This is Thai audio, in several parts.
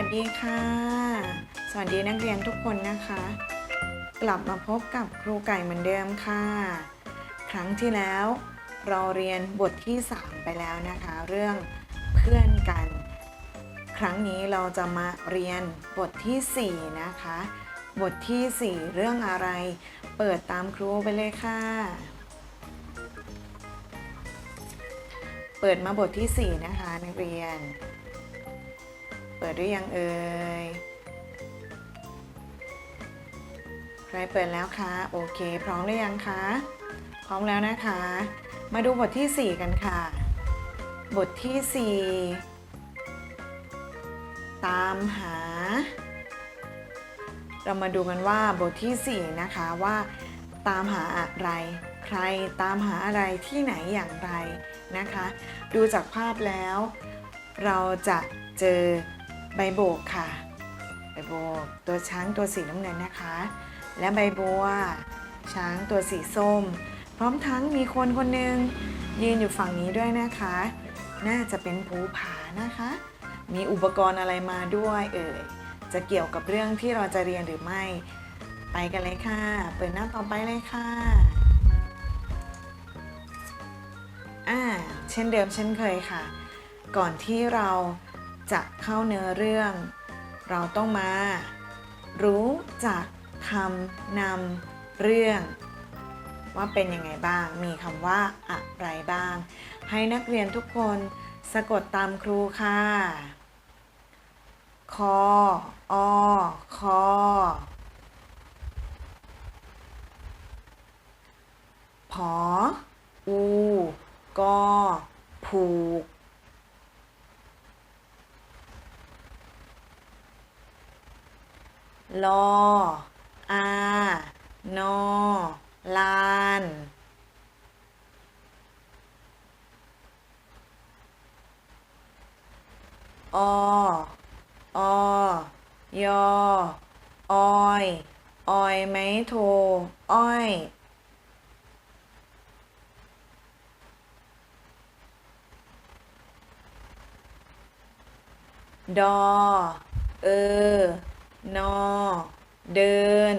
วัสดีค่ะ สวัสดีนักเรียนทุกคนนะคะ กลับมาพบกับครูไก่เหมือนเดิมค่ะ ครั้งที่แล้วเราเรียนบทที่ 3 ไปแล้วนะคะ เรื่องเพื่อนกัน ครั้งนี้เราจะมาเรียนบทที่ 4 นะคะ บทที่ 4 เรื่องอะไร เปิดตามครูไปเลยค่ะ เปิดมาบทที่ 4 นะคะนักเรียน เปิดหรือยังเอ่ย ใครเปิดแล้วคะ โอเค พร้อมหรือยังคะ พร้อมแล้วนะคะ มาดูบทที่ 4 กันค่ะ บทที่ 4 ตามหา เรามาดูกันว่าบทที่ 4 นะคะว่า ตามหาอะไร ใครตามหาอะไรที่ไหนอย่างไรนะคะ ดูจากภาพแล้ว เราจะเจอ ใบโบกค่ะ ใบโบกตัวช้างตัวสีน้ำเงินนะคะ และใบบัว ช้างตัวสีส้ม พร้อมทั้งมีคนคนหนึ่งยืนอยู่ฝั่งนี้ด้วยนะคะ น่าจะเป็นภูผานะคะ มีอุปกรณ์อะไรมาด้วยเอ่ยจะเกี่ยวกับเรื่องที่เราจะเรียนหรือไม่ ไปกันเลยค่ะ เปิดหน้าต่อไปเลยค่ะอ่าเช่นเดิมเช่นเคยค่ะ ก่อนที่เรา จะเข้าเนื้อเรื่อง เราต้องมา รู้จักคำนำเรื่อง ว่าเป็นยังไงบ้าง มีคำว่าอะไรบ้าง ให้นักเรียนทุกคนสะกดตามครูค่ะคออคอผออูกอผูก ลอ อา นอ ลาน อ อ ยอ ออย ออยไหมโท อ้อย ดอ เออ นอ เดิน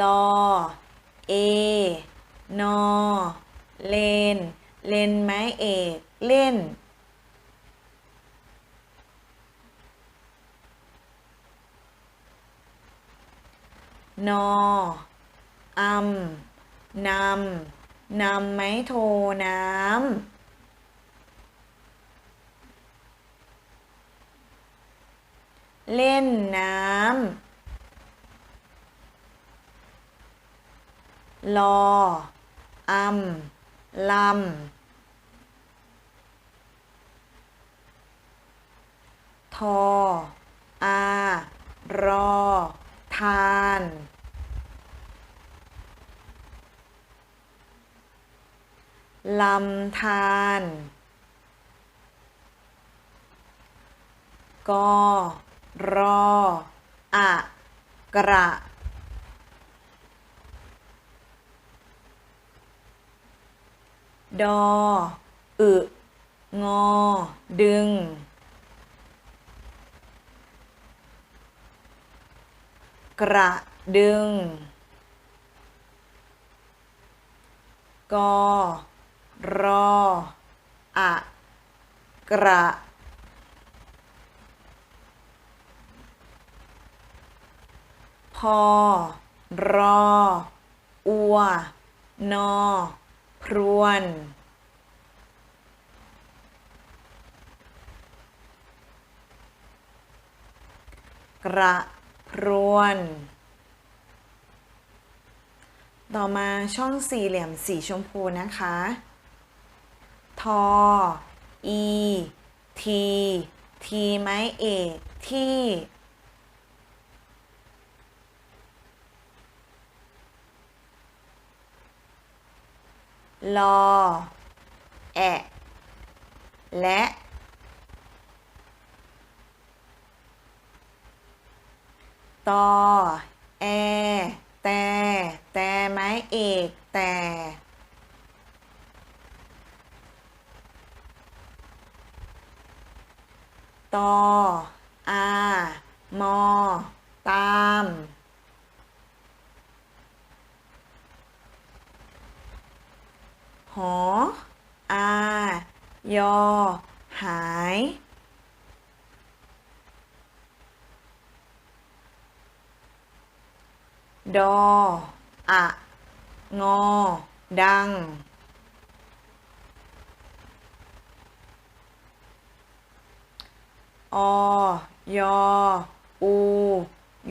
ลอ เอ นอ เลน เลนไม้เอก เล่น นออำนำ นำไม้โทน้ำ เล่นน้ำ ลออำลำ ทอ อา รอ ทาน ลำธารกอ รออะกระ ดอ อึงอ ดึง กระ ดึง กอ รออะกระ พอ รอ อัว นอ พรวน กระพรวน ต่อมาช่องสี่เหลี่ยมสีชมพูนะคะ ทอ อี ที ทีไม้เอกที่ ลอ แอะ และ ตอ แอ แต่ แต่ไม้เอก แต่ ตอ อามอ ตาม ออา ยอ หาย ดอ อะ งอ ดังอยอ อู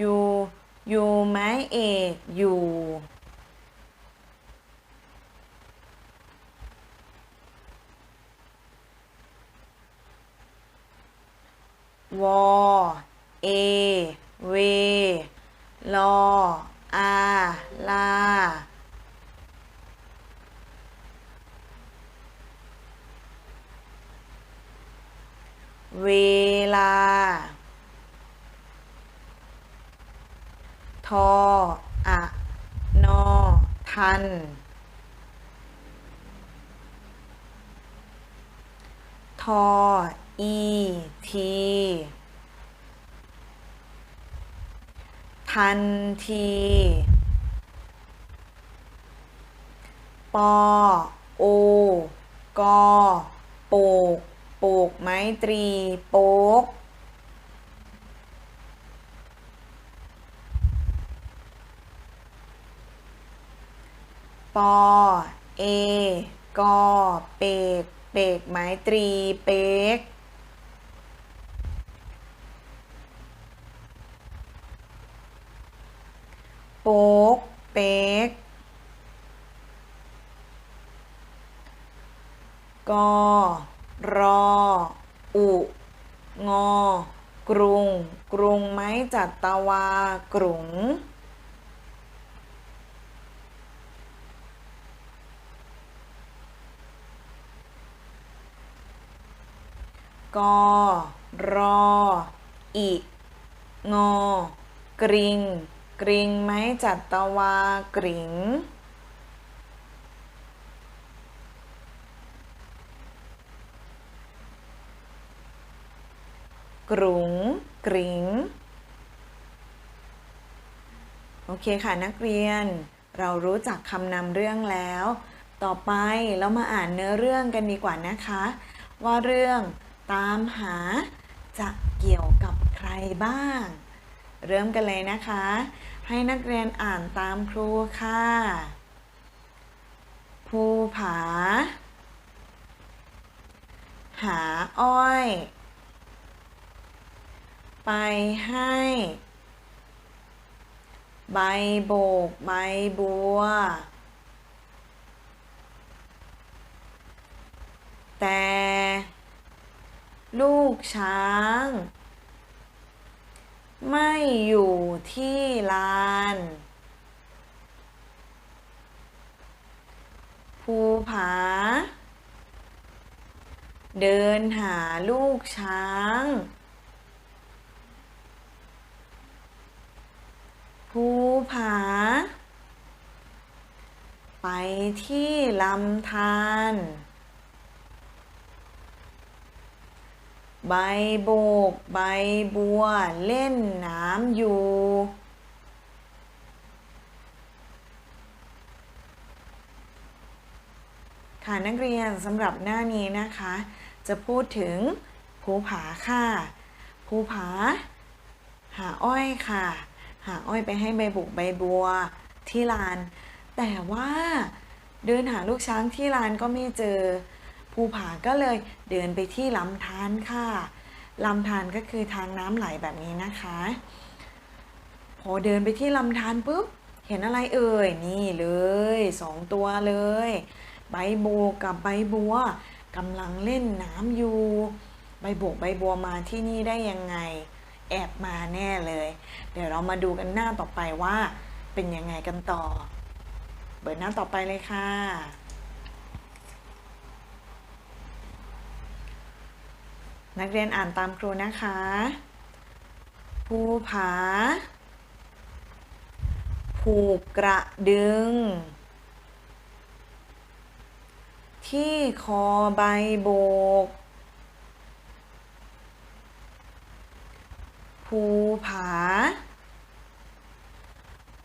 ยู ยูไม้เอก อยู่ วอเอ เว ลอ อา ลา เวลา ทอ อะ นอ ทัน ทอ อีทีทันที ปอ โอ กอ โปก โปก ไม้ตรี โป๊ก ปอ เอ กอ เปก เปก ไม้ตรี เป๊ก โป๊ก เป๊ก กอ รอ อุ งอ กรุง กรุงไม้จัตวา กรุงกอรอ อิ งอ กริง กริงไหมจัตวากริงกรุงกริงโอเคค่ะนักเรียน เรารู้จักคำนำเรื่องแล้ว ต่อไปเรามาอ่านเนื้อเรื่องกันดีกว่านะคะ ว่าเรื่องตามหาจะเกี่ยวกับใครบ้าง เริ่มกันเลยนะคะ ให้นักเรียนอ่านตามครูค่ะ ภูผา หาอ้อย ไปให้ ใบโบกใบบัว แต่ ลูกช้าง ไม่อยู่ที่ลาน ภูผา เดินหาลูกช้าง ภูผา ไปที่ลำธาร ใบโบก ใบบัว เล่นน้ำอยู่ ค่ะนักเรียนสำหรับหน้านี้นะคะ จะพูดถึงภูผาค่ะ ภูผา หาอ้อยค่ะ หาอ้อยไปให้ใบบุกใบบัวที่ลาน แต่ว่าเดินหาลูกช้างที่ลานก็ไม่เจอ ภูผาก็เลยเดินไปที่ลำธารค่ะลำธารก็คือทางน้ำไหลแบบนี้นะคะ พอเดินไปที่ลำธารปุ๊บเห็นอะไรเอ่ยนี่เลยสองตัวเลย ใบโบกับใบบัวกำลังเล่นน้ำอยู่ ใบโบกใบบัวมาที่นี่ได้ยังไง แอบมาแน่เลย เดี๋ยวเรามาดูกันหน้าต่อไปว่าเป็นยังไงกันต่อ เปิดหน้าต่อไปเลยค่ะ นักเรียนอ่านตามครูนะคะ ภูผา ผูกกระดึง ที่คอใบโบก ภูผา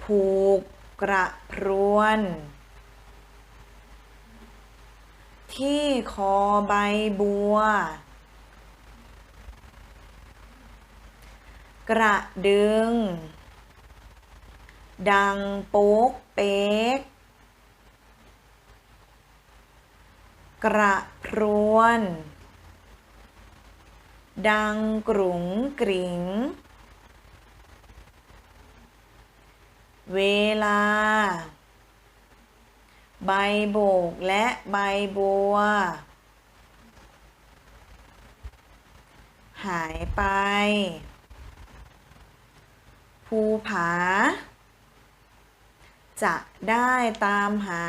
ผูกกระพรวน ที่คอใบบัว กระดึง ดังโป๊กเป๊ก กระพรวน ดังกรุงกริงเวลา ใบโบกและใบบัว หายไป ภูผา จะได้ตามหา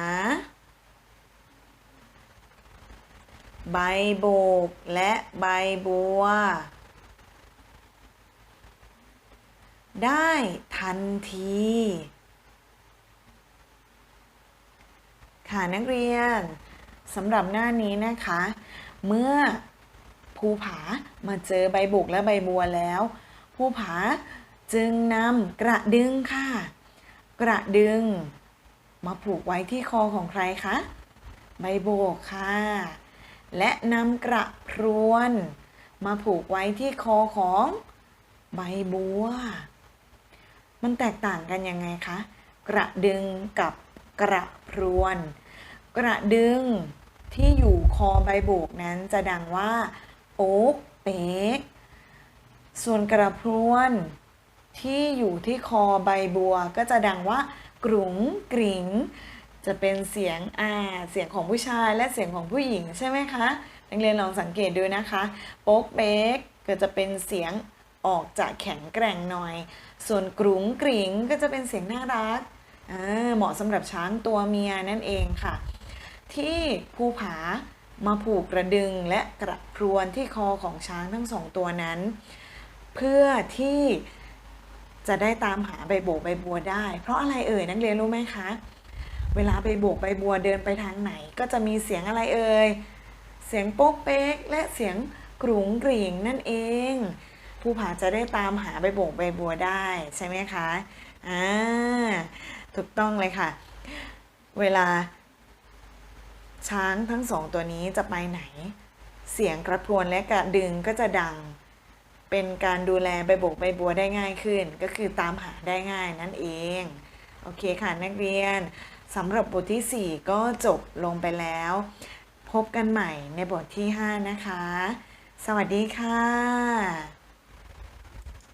ใบโบกและใบบัว ได้ทันทีค่ะนักเรียนสำหรับหน้านี้นะคะ เมื่อภูผามาเจอใบบุกและใบบัวแล้วภูผา จึงนำกระดึงค่ะ กระดึง มาผูกไว้ที่คอของใครคะใบโบกค่ะ และนำกระพรวน มาผูกไว้ที่คอของใบบัว มันแตกต่างกันยังไงคะ กระดึงกับกระพรวน กระดึงที่อยู่คอใบโบกนั้นจะดังว่า โอ๊กเป๊กส่วนกระพรวน ที่อยู่ที่คอใบบัว ก็จะดังว่ากรุงกริงจะเป็นเสียงอ่าเสียงของผู้ชายและเสียงของผู้หญิงใช่ไหมคะนักเรียนลองสังเกตดูนะคะโป๊กเป๊กก็จะเป็นเสียงออกจากแข็งแกร่งหน่อย ส่วนกรุงกริงก็จะเป็นเสียงน่ารักเหมาะสำหรับช้างตัวเมียนั่นเองค่ะ ที่ภูผามาผูกกระดึงและกระพรวนที่คอของช้างทั้งสองตัวนั้น เพื่อที่ จะได้ตามหาใบโบกใบบัวได้ เพราะอะไรเอ่ยนักเรียนรู้ไหมคะ เวลาใบโบกใบบัวเดินไปทางไหน ก็จะมีเสียงอะไรเอ่ย เสียงโป๊กเป๊กและเสียงกรุงกริ่งนั่นเอง ผู้ผาจะได้ตามหาใบโบกใบบัวได้ใช่ไหมคะอ่าถูกต้องเลยค่ะ เวลา ช้างทั้งสองตัวนี้จะไปไหน เสียงกระพรวนและกระดึงก็จะดัง เป็นการดูแลใบบกใบบัวได้ง่ายขึ้น ก็คือตามหาได้ง่ายนั่นเอง โอเคค่ะนักเรียนสำหรับบทที่ 4 ก็จบลงไปแล้ว พบกันใหม่ในบทที่ 5 นะคะ สวัสดีค่ะ